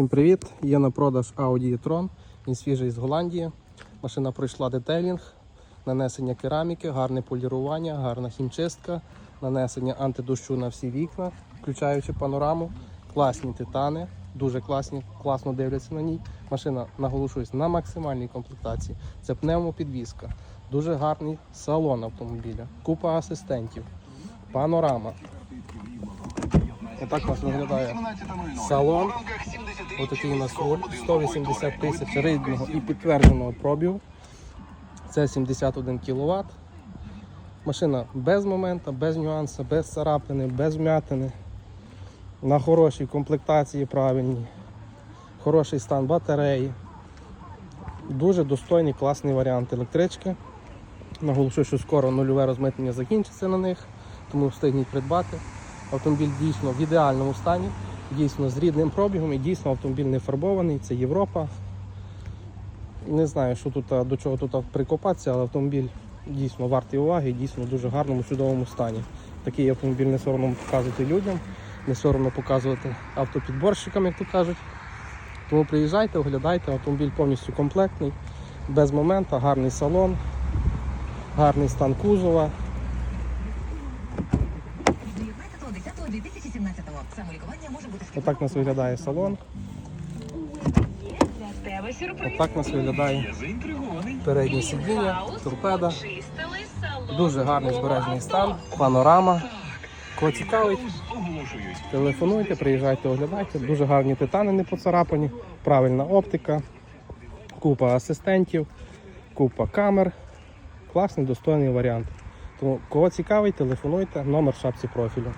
Всім привіт! Є на продаж Audi e-tron. Він свіжий з Голландії. Машина пройшла детейлінг, нанесення кераміки, гарне полірування, гарна хімчистка, нанесення антидощу на всі вікна, включаючи панораму. Класні титани, дуже класні, класно дивляться на ній. Машина, наголошуюсь, на максимальній комплектації. Це пневмопідвізка, дуже гарний салон автомобіля, купа асистентів, панорама. Отак у нас виглядає салон. Отакий у нас руль, 180 тисяч рідного і підтвердженого пробігу. Це 71 кВт. Машина без моменту, без нюансу, без царапини, без вмятини. На хорошій комплектації правильній. Хороший стан батареї. Дуже достойний, класний варіант електрички. Наголошую, що скоро нульове розмитнення закінчиться на них, тому встигніть придбати. Автомобіль дійсно в ідеальному стані, дійсно з рідним пробігом і дійсно автомобіль не фарбований, це Європа. Не знаю, що тут, до чого тут прикопатися, але автомобіль дійсно вартий уваги, дійсно в дуже гарному, чудовому стані. Такий автомобіль не соромно показувати людям, не соромно показувати автопідборщикам, як то кажуть. Тому приїжджайте, оглядайте, автомобіль повністю комплектний, без моменту, гарний салон, гарний стан кузова. 19.10.2017 самолікування може бути Отак у нас виглядає салон. Отак у нас виглядає переднє сидіння, торпеда. Дуже гарний збережений стан, панорама. Кого цікавить, телефонуйте, приїжджайте, оглядайте. Дуже гарні титани не поцарапані, правильна оптика, купа асистентів, купа камер. Класний, достойний варіант. Тому кого цікавить, телефонуйте, номер в шапці профілю.